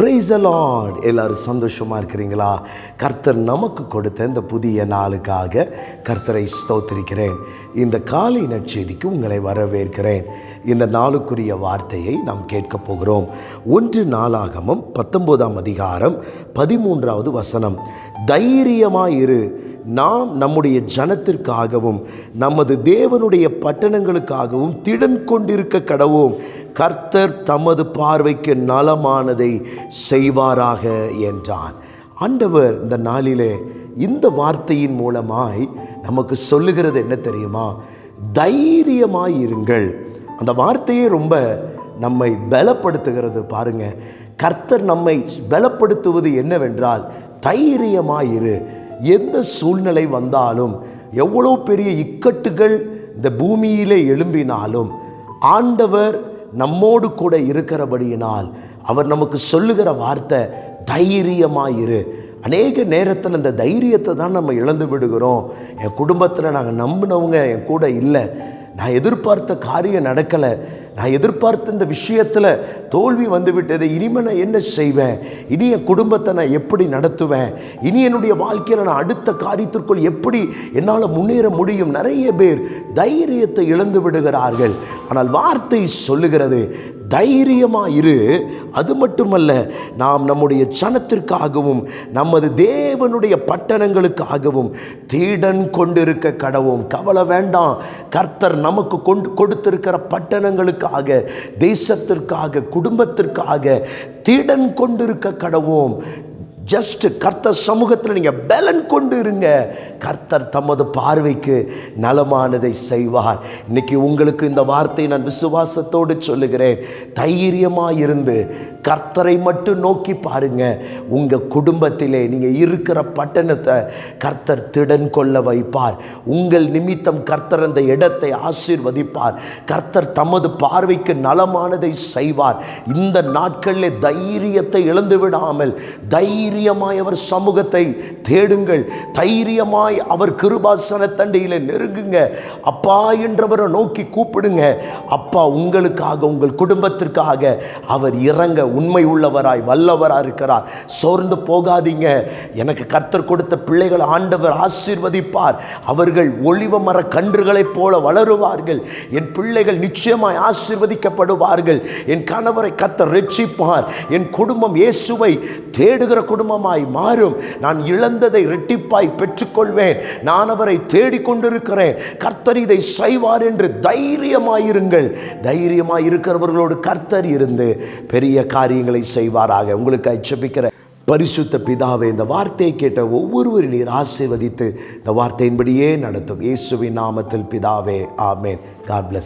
Price allot எல்லாரும் சந்தோஷமாக இருக்கிறீங்களா? கர்த்தர் நமக்கு கொடுத்த இந்த புதிய நாளுக்காக கர்த்தரை ஸ்தோத்திருக்கிறேன். இந்த காலை நற்செய்திக்கு உங்களை வரவேற்கிறேன். இந்த நாளுக்குரிய வார்த்தையை நாம் கேட்கப் போகிறோம். ஒன்று நாளாகமும் பத்தொம்போதாம் அதிகாரம் பதிமூன்றாவது வசனம். தைரியமாயிரு. நாம் நம்முடைய ஜனத்திற்காகவும் நமது தேவனுடைய பட்டணங்களுக்காகவும் திடன் கொண்டிருக்க கடவோம். கர்த்தர் தமது பார்வைக்கு நலமானதை செய்வாராக என்றான் ஆண்டவர் இந்த நாளிலே இந்த வார்த்தையின் மூலமாய் நமக்கு சொல்லுகிறது என்ன தெரியுமா? தைரியமாயிருங்கள் அந்த வார்த்தையே ரொம்ப நம்மை பலப்படுத்துகிறது பாருங்கள் கர்த்தர் நம்மை பலப்படுத்துவது என்னவென்றால் தைரியமாயிரு எந்த சூழ்நிலை வந்தாலும் எவ்வளோ பெரிய இக்கட்டுகள் இந்த பூமியிலே எழும்பினாலும் ஆண்டவர் நம்மோடு கூட இருக்கிறபடியினால் அவர் நமக்கு சொல்லுகிற வார்த்தை தைரியமாயிரு. அநேக நேரத்தில் இந்த தைரியத்தை தான் நம்ம இழந்து விடுகிறோம். என் குடும்பத்தில் நாங்கள் நம்பினவங்க என் கூட இல்லை. நான் எதிர்பார்த்த காரியம் நடக்கலை. நான் எதிர்பார்த்த இந்த விஷயத்தில் தோல்வி வந்துவிட்டது. இனிமேல் இனிமே நான் என்ன செய்வேன்? இனி என் குடும்பத்தை நான் எப்படி நடத்துவேன்? இனி என்னுடைய வாழ்க்கையில் நான் அடுத்த காரியத்திற்குள் எப்படி என்னால் முன்னேற முடியும்? நிறைய பேர் தைரியத்தை இழந்து விடுகிறார்கள். ஆனால் வார்த்தை சொல்லுகிறது தைரியமாக இரு அது மட்டுமல்ல நாம் நம்முடைய ஜனத்திற்காகவும் நமது தேவனுடைய பட்டணங்களுக்காகவும் தீடன் கொண்டிருக்க கடவும். கவலை வேண்டாம். கர்த்தர் நமக்கு கொண்டு கொடுத்திருக்கிற பட்டணங்களுக்காக தேசத்திற்காக குடும்பத்திற்காக தீடன் கொண்டிருக்க கடவோம். ஜஸ்ட் கர்த்தர் சமூகத்தில் நீங்கள் பலன் கொண்டு இருங்க. கர்த்தர் தமது பார்வைக்கு நலமானதை செய்வார். இன்னைக்கு உங்களுக்கு இந்த வார்த்தையை நான் விசுவாசத்தோடு சொல்லுகிறேன். தைரியமாக இருந்து கர்த்தரை மட்டும் நோக்கி பாருங்க. உங்கள் குடும்பத்திலே நீங்கள் இருக்கிற பட்டணத்தை கர்த்தர் திடன் கொள்ள வைப்பார். உங்கள் நிமித்தம் கர்த்தர் அந்த இடத்தை ஆசீர்வதிப்பார். கர்த்தர் தமது பார்வைக்கு நலமானதை செய்வார். இந்த நாட்களில் தைரியத்தை இழந்து விடாமல் தைரியமாய் அவர் சமூகத்தை தேடுங்கள். தைரியமாய் அவர் கிருபாசன தண்டையில் நெருங்குங்க. அப்பா என்றவரை நோக்கி கூப்பிடுங்க. அப்பா உங்களுக்காக உங்கள் குடும்பத்திற்காக அவர் இறங்க உண்மை உள்ளவராய் வல்லவராக இருக்கிறார். சோர்ந்து போகாதீங்க. எனக்கு கர்த்தர் கொடுத்த பிள்ளைகள் ஆண்டவர் ஆசீர்வதிப்பார். அவர்கள் ஒளிவ மர கன்றுகளைப் போல வளருவார்கள். என் பிள்ளைகள் நிச்சயமாய் ஆசீர்வதிக்கப்படுவார்கள். என் கணவரை கர்த்தர் ரட்சிப்பார். என் குடும்பம் இயேசுவை தேடுகிற குடும்பமாய் மாறும். நான் இழந்ததை ரெட்டிப்பாய் பெற்றுக்கொள்வேன். நான் அவரை தேடிக்கொண்டிருக்கிறேன். கர்த்தர் இதை செய்வார் என்று தைரியமாயிருங்கள். தைரியமாய் இருக்கிறவர்களோடு கர்த்தர் இருந்து பெரிய காரியங்களை செய்வாராக. உங்களுக்கு அச்சபிக்கிற பரிசுத்த பிதாவே இந்த வார்த்தையை கேட்ட ஒவ்வொருவரும் நீர் ஆசீர்வதித்து இந்த வார்த்தையின்படியே நடத்தும். இயேசுவின் நாமத்தில் பிதாவே ஆமேன். God plus